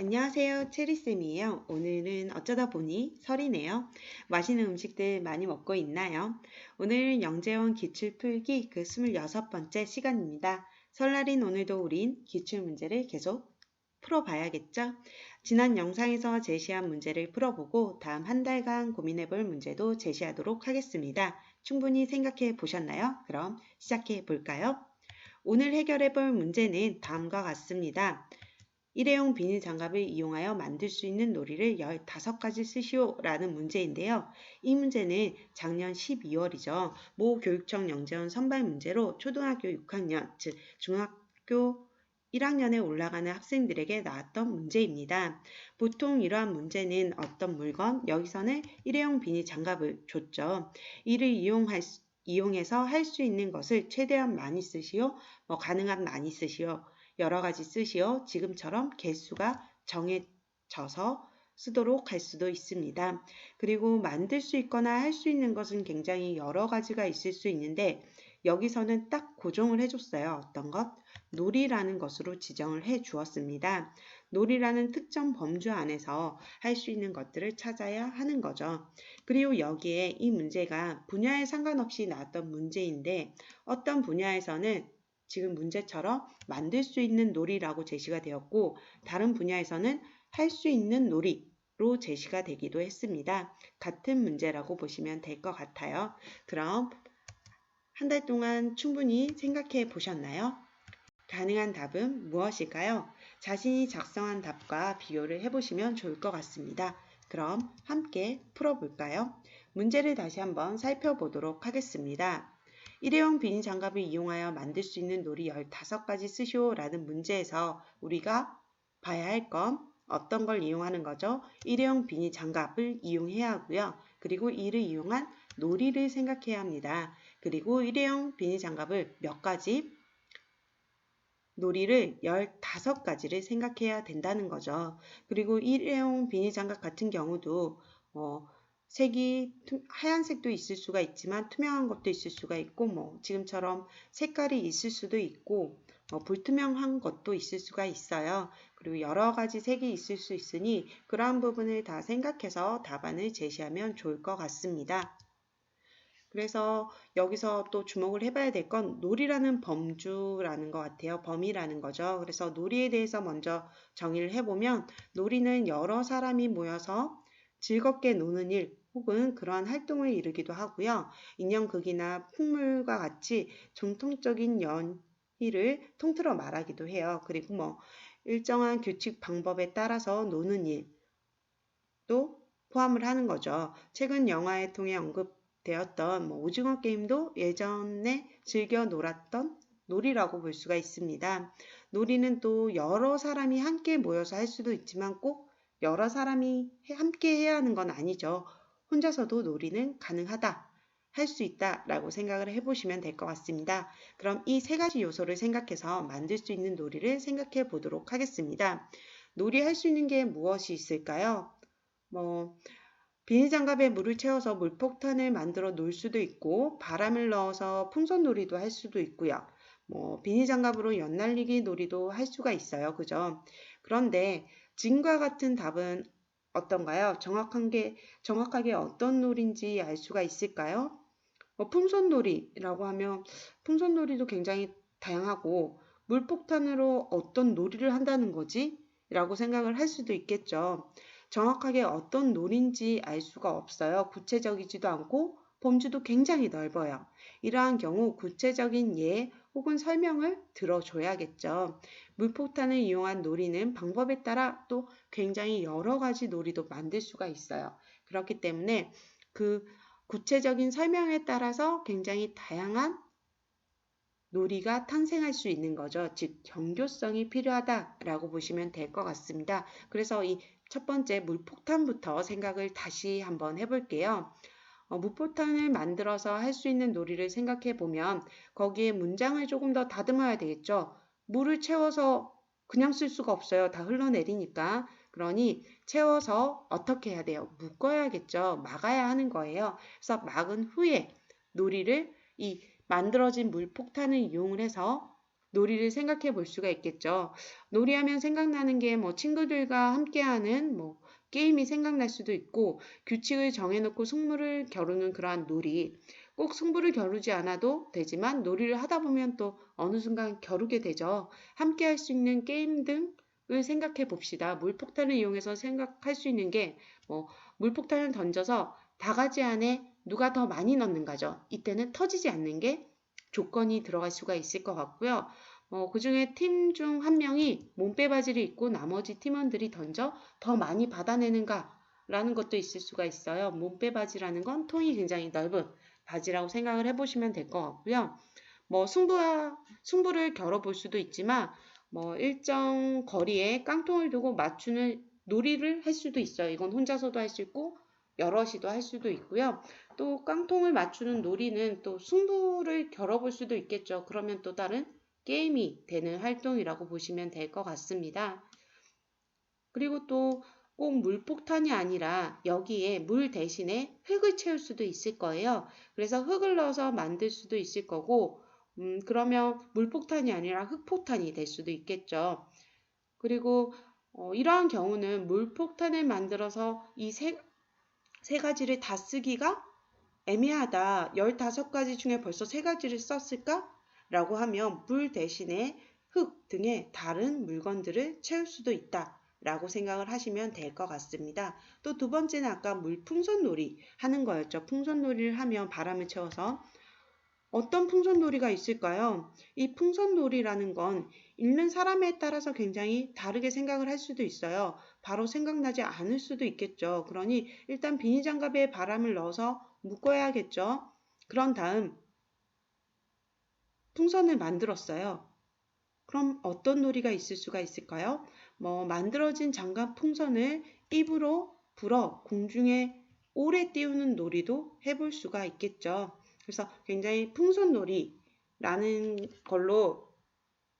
안녕하세요. 체리쌤이에요. 오늘은 어쩌다 보니 설이네요. 맛있는 음식들 많이 먹고 있나요? 오늘은 영재원 기출 풀기 그 26번째 시간입니다. 설날인 오늘도 우린 기출 문제를 계속 풀어봐야겠죠? 지난 영상에서 제시한 문제를 풀어보고 다음 한 달간 고민해볼 문제도 제시하도록 하겠습니다. 충분히 생각해 보셨나요? 그럼 시작해 볼까요? 오늘 해결해 볼 문제는 다음과 같습니다. 일회용 비닐 장갑을 이용하여 만들 수 있는 놀이를 15가지 쓰시오 라는 문제인데요. 이 문제는 작년 12월이죠. 모 교육청 영재원 선발 문제로 초등학교 6학년, 즉 중학교 1학년에 올라가는 학생들에게 나왔던 문제입니다. 보통 이러한 문제는 어떤 물건, 여기서는 일회용 비닐 장갑을 줬죠. 이를 이용할 수, 이용해서 할 수 있는 것을 최대한 많이 쓰시오, 뭐 가능한 많이 쓰시오. 여러 가지 쓰시어 지금처럼 개수가 정해져서 쓰도록 할 수도 있습니다. 그리고 만들 수 있거나 할 수 있는 것은 굉장히 여러 가지가 있을 수 있는데 여기서는 딱 고정을 해줬어요. 어떤 것? 놀이라는 것으로 지정을 해 주었습니다. 놀이라는 특정 범주 안에서 할 수 있는 것들을 찾아야 하는 거죠. 그리고 여기에 이 문제가 분야에 상관없이 나왔던 문제인데 어떤 분야에서는 지금 문제처럼 만들 수 있는 놀이라고 제시가 되었고 다른 분야에서는 할 수 있는 놀이로 제시가 되기도 했습니다. 같은 문제라고 보시면 될 것 같아요. 그럼 한 달 동안 충분히 생각해 보셨나요? 가능한 답은 무엇일까요? 자신이 작성한 답과 비교를 해보시면 좋을 것 같습니다. 그럼 함께 풀어볼까요? 문제를 다시 한번 살펴보도록 하겠습니다. 일회용 비닐 장갑을 이용하여 만들 수 있는 놀이 15가지 쓰시오 라는 문제에서 우리가 봐야 할 건 어떤 걸 이용하는 거죠? 일회용 비닐 장갑을 이용해야 하고요. 그리고 이를 이용한 놀이를 생각해야 합니다. 그리고 일회용 비닐 장갑을 몇 가지 놀이를 15가지를 생각해야 된다는 거죠. 그리고 일회용 비닐 장갑 같은 경우도 어, 색이 하얀색도 있을 수가 있지만 투명한 것도 있을 수가 있고 뭐 지금처럼 색깔이 있을 수도 있고 뭐 불투명한 것도 있을 수가 있어요. 그리고 여러 가지 색이 있을 수 있으니 그러한 부분을 다 생각해서 답안을 제시하면 좋을 것 같습니다. 그래서 여기서 또 주목을 해봐야 될 건 놀이라는 범주라는 것 같아요. 범위라는 거죠. 그래서 놀이에 대해서 먼저 정의를 해보면 놀이는 여러 사람이 모여서 즐겁게 노는 일 혹은 그러한 활동을 이루기도 하고요. 인형극이나 풍물과 같이 전통적인 연희를 통틀어 말하기도 해요. 그리고 뭐 일정한 규칙 방법에 따라서 노는 일도 포함을 하는 거죠. 최근 영화에 통해 언급되었던 뭐 오징어 게임도 예전에 즐겨 놀았던 놀이라고 볼 수가 있습니다. 놀이는 또 여러 사람이 함께 모여서 할 수도 있지만 꼭 여러 사람이 함께 해야 하는 건 아니죠. 혼자서도 놀이는 가능하다. 할 수 있다 라고 생각을 해보시면 될 것 같습니다. 그럼 이 세 가지 요소를 생각해서 만들 수 있는 놀이를 생각해 보도록 하겠습니다. 놀이 할 수 있는 게 무엇이 있을까요? 뭐 비닐장갑에 물을 채워서 물폭탄을 만들어 놀 수도 있고 바람을 넣어서 풍선놀이도 할 수도 있고요. 뭐 비닐장갑으로 연날리기 놀이도 할 수가 있어요. 그죠? 그런데 지금과 같은 답은 어떤가요? 정확한 게, 정확하게 어떤 놀인지 알 수가 있을까요? 뭐 풍선놀이라고 하면 풍선놀이도 굉장히 다양하고 물폭탄으로 어떤 놀이를 한다는 거지? 라고 생각을 할 수도 있겠죠. 정확하게 어떤 놀인지 알 수가 없어요. 구체적이지도 않고 범주도 굉장히 넓어요. 이러한 경우 구체적인 예 혹은 설명을 들어줘야겠죠. 물폭탄을 이용한 놀이는 방법에 따라 또 굉장히 여러 가지 놀이도 만들 수가 있어요. 그렇기 때문에 그 구체적인 설명에 따라서 굉장히 다양한 놀이가 탄생할 수 있는 거죠. 즉, 경교성이 필요하다라고 보시면 될 것 같습니다. 그래서 이 첫 번째 물폭탄부터 생각을 다시 한번 해볼게요. 어, 무포탄을 만들어서 할 수 있는 놀이를 생각해 보면 거기에 문장을 조금 더 다듬어야 되겠죠. 물을 채워서 그냥 쓸 수가 없어요. 다 흘러내리니까. 그러니 채워서 어떻게 해야 돼요? 묶어야겠죠. 막아야 하는 거예요. 그래서 막은 후에 놀이를 이 만들어진 물폭탄을 이용을 해서 놀이를 생각해 볼 수가 있겠죠. 놀이하면 생각나는 게 뭐 친구들과 함께하는 뭐 게임이 생각날 수도 있고 규칙을 정해놓고 승부를 겨루는 그러한 놀이. 꼭 승부를 겨루지 않아도 되지만 놀이를 하다 보면 또 어느 순간 겨루게 되죠. 함께 할 수 있는 게임 등을 생각해 봅시다. 물폭탄을 이용해서 생각할 수 있는 게 뭐 물폭탄을 던져서 다가지 안에 누가 더 많이 넣는가죠. 이때는 터지지 않는 게 조건이 들어갈 수가 있을 것 같고요. 어, 그 중에 팀 중 한 명이 몸빼바지를 입고 나머지 팀원들이 던져 더 많이 받아내는가 라는 것도 있을 수가 있어요. 몸빼바지라는 건 통이 굉장히 넓은 바지라고 생각을 해보시면 될 것 같고요. 뭐 승부와 승부를 겨뤄볼 수도 있지만 뭐 일정 거리에 깡통을 두고 맞추는 놀이를 할 수도 있어요. 이건 혼자서도 할 수 있고 여럿이도 할 수도 있고요. 또 깡통을 맞추는 놀이는 또 승부를 겨뤄볼 수도 있겠죠. 그러면 또 다른 게임이 되는 활동이라고 보시면 될 것 같습니다. 그리고 또 꼭 물폭탄이 아니라 여기에 물 대신에 흙을 채울 수도 있을 거예요. 그래서 흙을 넣어서 만들 수도 있을 거고, 음, 그러면 물폭탄이 아니라 흙폭탄이 될 수도 있겠죠. 그리고 어, 이러한 경우는 물폭탄을 만들어서 이 세, 세 가지를 다 쓰기가 애매하다. 15가지 중에 벌써 세 가지를 썼을까? 라고 하면 물 대신에 흙 등의 다른 물건들을 채울 수도 있다. 라고 생각을 하시면 될 것 같습니다. 또 두 번째는 아까 물 풍선놀이 하는 거였죠. 풍선놀이를 하면 바람을 채워서 어떤 풍선놀이가 있을까요? 이 풍선놀이라는 건 읽는 사람에 따라서 굉장히 다르게 생각을 할 수도 있어요. 바로 생각나지 않을 수도 있겠죠. 그러니 일단 비닐장갑에 바람을 넣어서 묶어야겠죠. 그런 다음 풍선을 만들었어요. 그럼 어떤 놀이가 있을 수가 있을까요? 뭐 만들어진 장갑 풍선을 입으로 불어 공중에 오래 띄우는 놀이도 해볼 수가 있겠죠. 그래서 굉장히 풍선놀이라는 걸로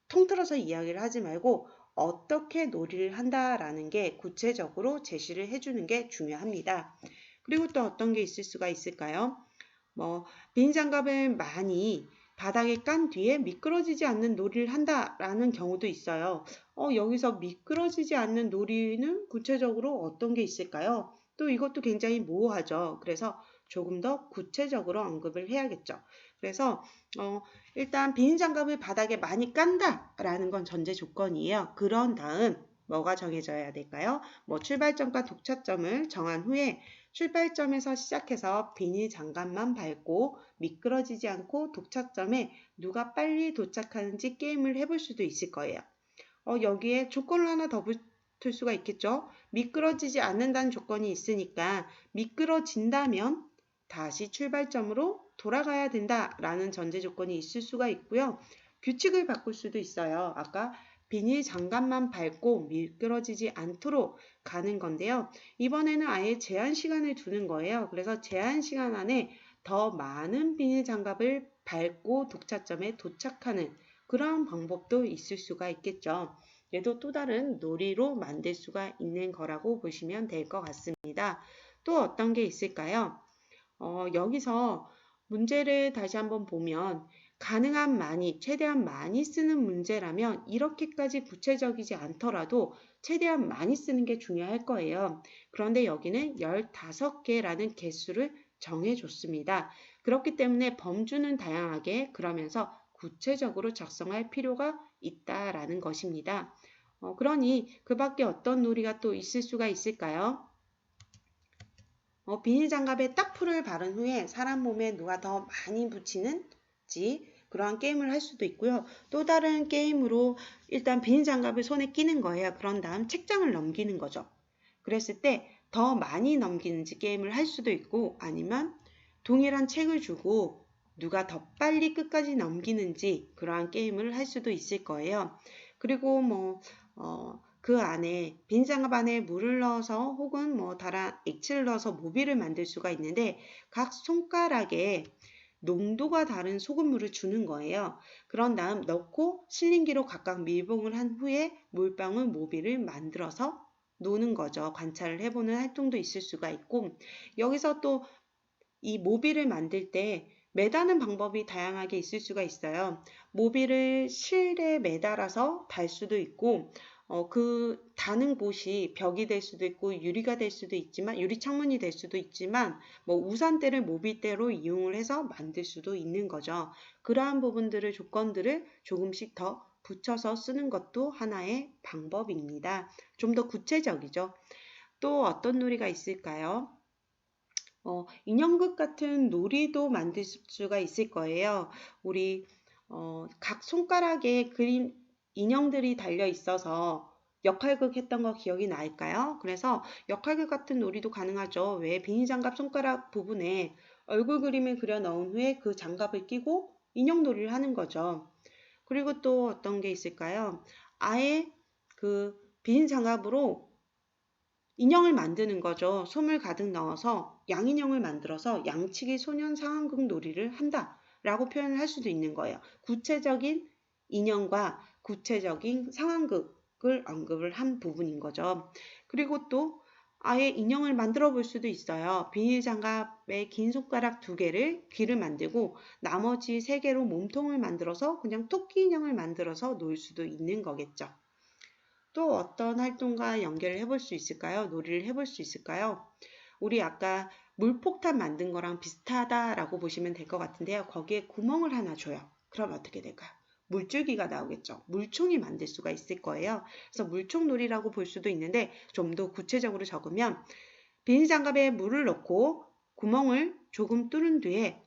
통틀어서 이야기를 하지 말고 어떻게 놀이를 한다라는 게 구체적으로 제시를 해주는 게 중요합니다. 그리고 또 어떤 게 있을 수가 있을까요? 뭐 비닐장갑을 많이 바닥에 깐 뒤에 미끄러지지 않는 놀이를 한다라는 경우도 있어요. 어, 여기서 미끄러지지 않는 놀이는 구체적으로 어떤 게 있을까요? 또 이것도 굉장히 모호하죠. 그래서 조금 더 구체적으로 언급을 해야겠죠. 그래서 어, 일단 비닐 장갑을 바닥에 많이 깐다라는 건 전제 조건이에요. 그런 다음 뭐가 정해져야 될까요? 뭐 출발점과 도착점을 정한 후에 출발점에서 시작해서 비닐 장갑만 밟고 미끄러지지 않고 도착점에 누가 빨리 도착하는지 게임을 해볼 수도 있을 거예요. 어, 여기에 조건을 하나 더 붙을 수가 있겠죠. 미끄러지지 않는다는 조건이 있으니까 미끄러진다면 다시 출발점으로 돌아가야 된다라는 전제 조건이 있을 수가 있고요. 규칙을 바꿀 수도 있어요. 아까 비닐 장갑만 밟고 미끄러지지 않도록 가는 건데요. 이번에는 아예 제한 시간을 두는 거예요. 그래서 제한 시간 안에 더 많은 비닐 장갑을 밟고 독차점에 도착하는 그런 방법도 있을 수가 있겠죠. 얘도 또 다른 놀이로 만들 수가 있는 거라고 보시면 될 것 같습니다. 또 어떤 게 있을까요? 어, 여기서 문제를 다시 한번 보면 가능한 많이, 최대한 많이 쓰는 문제라면 이렇게까지 구체적이지 않더라도 최대한 많이 쓰는 게 중요할 거예요. 그런데 여기는 15개라는 개수를 정해줬습니다. 그렇기 때문에 범주는 다양하게 그러면서 구체적으로 작성할 필요가 있다라는 것입니다. 어, 그러니 그 밖에 어떤 놀이가 또 있을 수가 있을까요? 어, 비닐 장갑에 딱 풀을 바른 후에 사람 몸에 누가 더 많이 붙이는지 그러한 게임을 할 수도 있고요. 또 다른 게임으로 일단 비닐장갑을 손에 끼는 거예요. 그런 다음 책장을 넘기는 거죠. 그랬을 때 더 많이 넘기는지 게임을 할 수도 있고 아니면 동일한 책을 주고 누가 더 빨리 끝까지 넘기는지 그러한 게임을 할 수도 있을 거예요. 그리고 뭐, 어, 그 안에 빈 장갑 안에 물을 넣어서 혹은 뭐 다른 액체를 넣어서 모비를 만들 수가 있는데 각 손가락에 농도가 다른 소금물을 주는 거예요. 그런 다음 넣고 실링기로 각각 밀봉을 한 후에 물방울 모비를 만들어서 노는 거죠. 관찰을 해보는 활동도 있을 수가 있고 여기서 또 이 모비를 만들 때 매다는 방법이 다양하게 있을 수가 있어요. 모비를 실에 매달아서 달 수도 있고 어, 그 다는 곳이 벽이 될 수도 있고 유리가 될 수도 있지만 유리 창문이 될 수도 있지만 뭐 우산대를 모비대로 이용을 해서 만들 수도 있는 거죠. 그러한 부분들을 조건들을 조금씩 더 붙여서 쓰는 것도 하나의 방법입니다. 좀 더 구체적이죠. 또 어떤 놀이가 있을까요? 어, 인형극 같은 놀이도 만들 수가 있을 거예요. 우리 어, 각 손가락에 그림 인형들이 달려 있어서 역할극 했던 거 기억이 날까요? 그래서 역할극 같은 놀이도 가능하죠. 왜 비닐장갑 손가락 부분에 얼굴 그림을 그려 넣은 후에 그 장갑을 끼고 인형 놀이를 하는 거죠. 그리고 또 어떤 게 있을까요? 아예 그 비닐장갑으로 인형을 만드는 거죠. 솜을 가득 넣어서 양인형을 만들어서 양치기 소년 상황극 놀이를 한다. 라고 표현을 할 수도 있는 거예요. 구체적인 인형과 구체적인 상황극을 언급을 한 부분인 거죠. 그리고 또 아예 인형을 만들어 볼 수도 있어요. 비닐 장갑에 긴 손가락 두 개를 귀를 만들고 나머지 세 개로 몸통을 만들어서 그냥 토끼 인형을 만들어서 놓을 수도 있는 거겠죠. 또 어떤 활동과 연결을 해볼 수 있을까요? 놀이를 해볼 수 있을까요? 우리 아까 물폭탄 만든 거랑 비슷하다라고 보시면 될 것 같은데요. 거기에 구멍을 하나 줘요. 그럼 어떻게 될까요? 물줄기가 나오겠죠. 물총이 만들 수가 있을 거예요. 그래서 물총놀이라고 볼 수도 있는데 좀 더 구체적으로 적으면 비닐장갑에 물을 넣고 구멍을 조금 뚫은 뒤에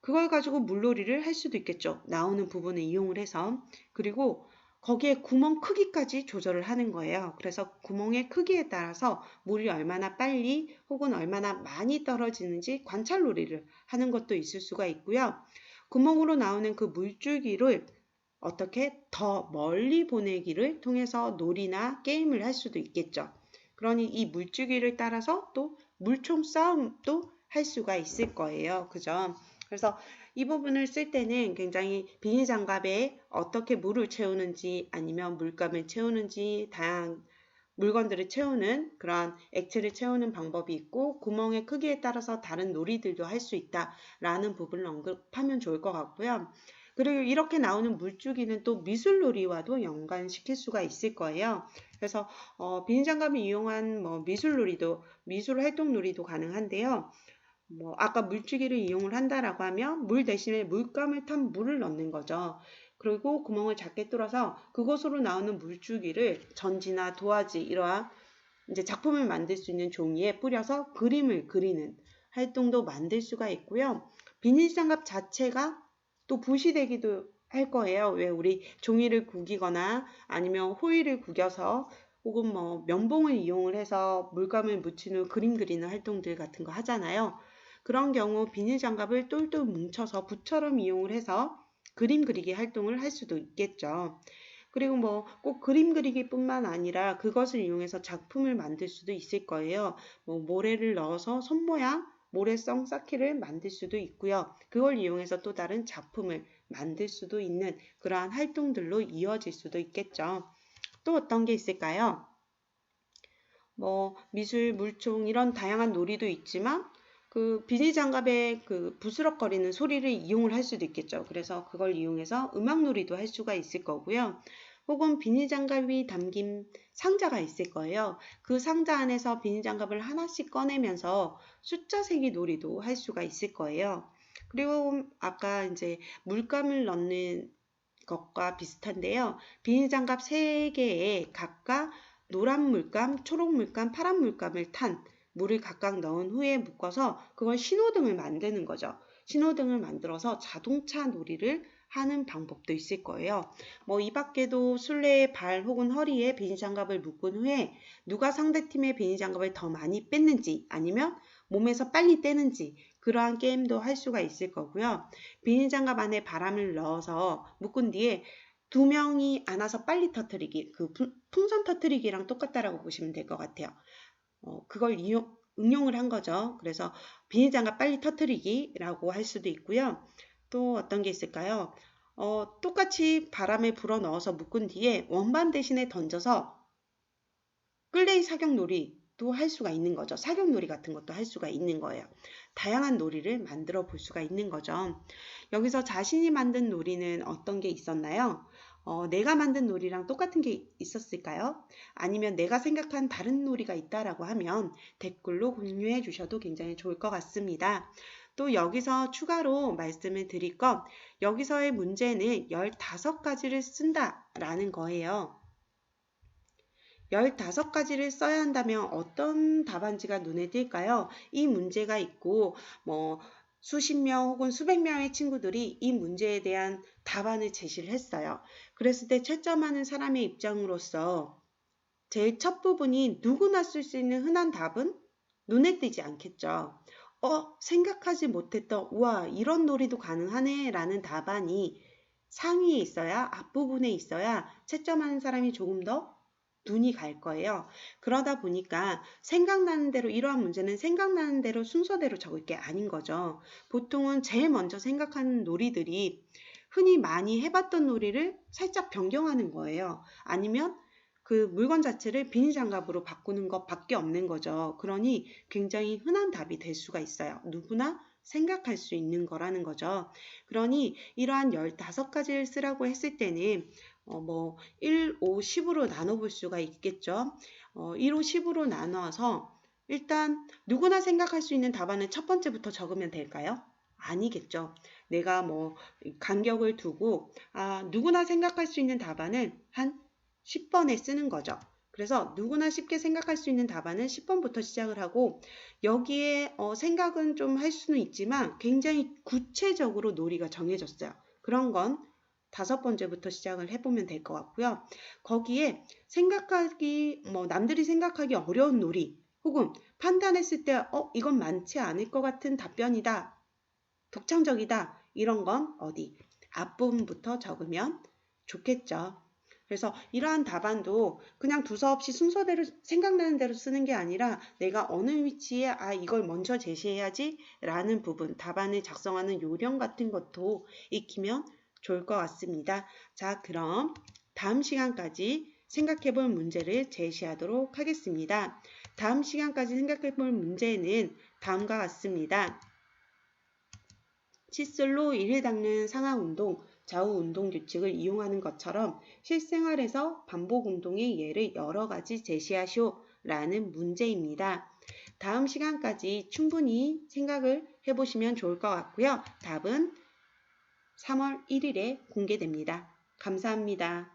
그걸 가지고 물놀이를 할 수도 있겠죠. 나오는 부분을 이용을 해서 그리고 거기에 구멍 크기까지 조절을 하는 거예요. 그래서 구멍의 크기에 따라서 물이 얼마나 빨리 혹은 얼마나 많이 떨어지는지 관찰 놀이를 하는 것도 있을 수가 있고요. 구멍으로 나오는 그 물줄기를 어떻게 더 멀리 보내기를 통해서 놀이나 게임을 할 수도 있겠죠. 그러니 이 물줄기를 따라서 또 물총 싸움도 할 수가 있을 거예요. 그죠? 그래서 이 부분을 쓸 때는 굉장히 비닐 장갑에 어떻게 물을 채우는지 아니면 물감을 채우는지 다양한 물건들을 채우는 그런 액체를 채우는 방법이 있고 구멍의 크기에 따라서 다른 놀이들도 할 수 있다라는 부분을 언급하면 좋을 것 같고요. 그리고 이렇게 나오는 물줄기는 또 미술놀이와도 연관시킬 수가 있을 거예요. 그래서 어, 비닐장갑을 이용한 뭐 미술놀이도 미술 활동놀이도 가능한데요. 뭐 아까 물줄기를 이용을 한다라고 하면 물 대신에 물감을 탄 물을 넣는 거죠. 그리고 구멍을 작게 뚫어서 그곳으로 나오는 물줄기를 전지나 도화지 이러한 이제 작품을 만들 수 있는 종이에 뿌려서 그림을 그리는 활동도 만들 수가 있고요. 비닐장갑 자체가 또 붓이 되기도 할 거예요. 왜 우리 종이를 구기거나 아니면 호일을 구겨서 혹은 뭐 면봉을 이용을 해서 물감을 묻힌 후 그림 그리는 활동들 같은 거 하잖아요. 그런 경우 비닐 장갑을 똘똘 뭉쳐서 붓처럼 이용을 해서 그림 그리기 활동을 할 수도 있겠죠. 그리고 뭐 꼭 그림 그리기뿐만 아니라 그것을 이용해서 작품을 만들 수도 있을 거예요. 뭐 모래를 넣어서 손 모양, 모래성 쌓기를 만들 수도 있고요. 그걸 이용해서 또 다른 작품을 만들 수도 있는 그러한 활동들로 이어질 수도 있겠죠. 또 어떤 게 있을까요? 뭐 미술, 물총 이런 다양한 놀이도 있지만 그 비닐 장갑의 그 부스럭거리는 소리를 이용을 할 수도 있겠죠. 그래서 그걸 이용해서 음악놀이도 할 수가 있을 거고요. 혹은 비닐 장갑이 담긴 상자가 있을 거예요. 그 상자 안에서 비닐 장갑을 하나씩 꺼내면서 숫자 세기 놀이도 할 수가 있을 거예요. 그리고 아까 이제 물감을 넣는 것과 비슷한데요. 비닐 장갑 3개에 각각 노란 물감, 초록 물감, 파란 물감을 탄 물을 각각 넣은 후에 묶어서 그걸 신호등을 만드는 거죠. 신호등을 만들어서 자동차 놀이를 하는 방법도 있을 거예요. 뭐 이 밖에도 술래의 발 혹은 허리에 비닐 장갑을 묶은 후에 누가 상대팀의 비닐 장갑을 더 많이 뺐는지 아니면 몸에서 빨리 떼는지 그러한 게임도 할 수가 있을 거고요. 비닐 장갑 안에 바람을 넣어서 묶은 뒤에 두 명이 안아서 빨리 터트리기, 그 풍선 터트리기랑 똑같다라고 보시면 될 것 같아요. 어, 그걸 이용, 응용을 한 거죠. 그래서 비닐장갑 빨리 터트리기라고 할 수도 있고요. 또 어떤 게 있을까요? 어, 똑같이 바람에 불어 넣어서 묶은 뒤에 원반 대신에 던져서 끌레이 사격놀이 또할 수가 있는 거죠. 사격놀이 같은 것도 할 수가 있는 거예요. 다양한 놀이를 만들어 볼 수가 있는 거죠. 여기서 자신이 만든 놀이는 어떤 게 있었나요? 어, 내가 만든 놀이랑 똑같은 게 있었을까요? 아니면 내가 생각한 다른 놀이가 있다라고 하면 댓글로 공유해 주셔도 굉장히 좋을 것 같습니다. 또 여기서 추가로 말씀을 드릴 건 여기서의 문제는 15가지를 쓴다라는 거예요. 15가지를 써야 한다면 어떤 답안지가 눈에 띌까요? 이 문제가 있고 뭐 수십 명 혹은 수백 명의 친구들이 이 문제에 대한 답안을 제시를 했어요. 그랬을 때 채점하는 사람의 입장으로서 제일 첫 부분이 누구나 쓸 수 있는 흔한 답은 눈에 띄지 않겠죠. 어, 생각하지 못했던, 우와, 이런 놀이도 가능하네 라는 답안이 상위에 있어야, 앞부분에 있어야 채점하는 사람이 조금 더 눈이 갈 거예요. 그러다 보니까 생각나는 대로 이러한 문제는 생각나는 대로 순서대로 적을 게 아닌 거죠. 보통은 제일 먼저 생각하는 놀이들이 흔히 많이 해봤던 놀이를 살짝 변경하는 거예요. 아니면 그 물건 자체를 비닐 장갑으로 바꾸는 것밖에 없는 거죠. 그러니 굉장히 흔한 답이 될 수가 있어요. 누구나 생각할 수 있는 거라는 거죠. 그러니 이러한 15가지를 쓰라고 했을 때는 어, 뭐 1, 5, 10으로 나눠볼 수가 있겠죠. 어, 1, 5, 10으로 나눠서 일단 누구나 생각할 수 있는 답안을 첫 번째부터 적으면 될까요? 아니겠죠. 내가 뭐 간격을 두고 아, 누구나 생각할 수 있는 답안을 한 10번에 쓰는 거죠. 그래서 누구나 쉽게 생각할 수 있는 답안은 10번부터 시작을 하고 여기에 어, 생각은 좀 할 수는 있지만 굉장히 구체적으로 놀이가 정해졌어요. 그런 건 다섯 번째부터 시작을 해보면 될 것 같고요. 거기에 생각하기, 뭐, 남들이 생각하기 어려운 놀이, 혹은 판단했을 때, 어, 이건 많지 않을 것 같은 답변이다. 독창적이다. 이런 건 어디? 앞부분부터 적으면 좋겠죠. 그래서 이러한 답안도 그냥 두서 없이 순서대로 생각나는 대로 쓰는 게 아니라 내가 어느 위치에 아 이걸 먼저 제시해야지 라는 부분 답안을 작성하는 요령 같은 것도 익히면 좋을 것 같습니다. 자, 그럼 다음 시간까지 생각해 볼 문제를 제시하도록 하겠습니다. 다음 시간까지 생각해 볼 문제는 다음과 같습니다. 칫솔로 이를 닦는 상하 운동, 좌우 운동 규칙을 이용하는 것처럼 실생활에서 반복 운동의 예를 여러 가지 제시하시오 라는 문제입니다. 다음 시간까지 충분히 생각을 해보시면 좋을 것 같고요. 답은 3월 1일에 공개됩니다. 감사합니다.